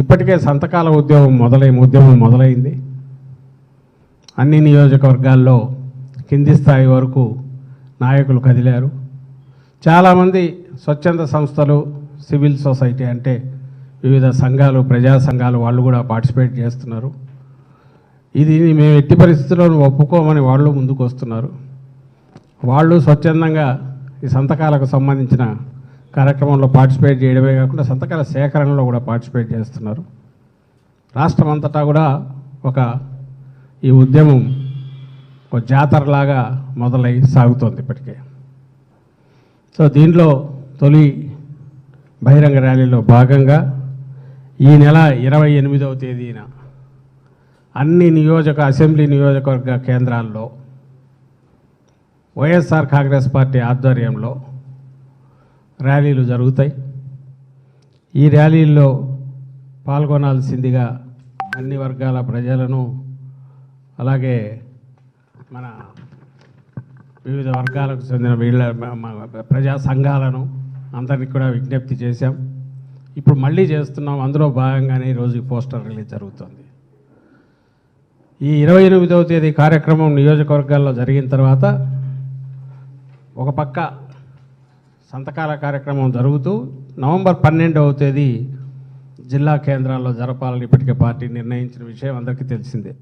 ఇప్పటికే సంతకాల ఉద్యమం మొదలై ఉద్యమం మొదలైంది. అన్ని నియోజకవర్గాల్లో కింది స్థాయి వరకు నాయకులు కదిలారు. చాలామంది స్వచ్ఛంద సంస్థలు సివిల్ సొసైటీ అంటే వివిధ సంఘాలు ప్రజా సంఘాలు వాళ్ళు కూడా పార్టిసిపేట్ చేస్తున్నారు. ఇది మేము ఎట్టి పరిస్థితుల్లోనూ ఒప్పుకోమని వాళ్ళు ముందుకు వస్తున్నారు వాళ్ళు స్వచ్ఛందంగా ఈ సంతకాలకు సంబంధించిన కార్యక్రమంలో పార్టిసిపేట్ చేయడమే కాకుండా సంతకాల సేకరణలో కూడా పార్టిసిపేట్ చేస్తున్నారు. రాష్ట్రం అంతటా కూడా ఒక ఈ ఉద్యమం ఒక జాతరలాగా మొదలై సాగుతోంది ఇప్పటికే. సో దీనిలో తొలి బహిరంగ ర్యాలీలో భాగంగా ఈ నెల ఇరవై ఎనిమిదవ తేదీన అన్ని నియోజక అసెంబ్లీ నియోజకవర్గ కేంద్రాల్లో వైఎస్ఆర్ కాంగ్రెస్ పార్టీ ఆధ్వర్యంలో ర్యాలీలు జరుగుతాయి. ఈ ర్యాలీల్లో పాల్గొనాల్సిందిగా అన్ని వర్గాల ప్రజలను అలాగే మన వివిధ వర్గాలకు చెందిన వీళ్ళ ప్రజా సంఘాలను అందరినీ కూడా విజ్ఞప్తి చేశాం. ఇప్పుడు మళ్ళీ చేస్తున్నాం. అందులో భాగంగానే ఈరోజు పోస్టర్ రిలీజ్ జరుగుతుంది. ఈ ఇరవై ఎనిమిదవ తేదీ కార్యక్రమం నియోజకవర్గాల్లో జరిగిన తర్వాత ఒక పక్క సంతకాల కార్యక్రమం జరుగుతూ నవంబర్ పన్నెండవ తేదీ జిల్లా కేంద్రాల్లో జరపాలని ఇప్పటికే పార్టీ నిర్ణయించిన విషయం అందరికీ తెలిసిందే.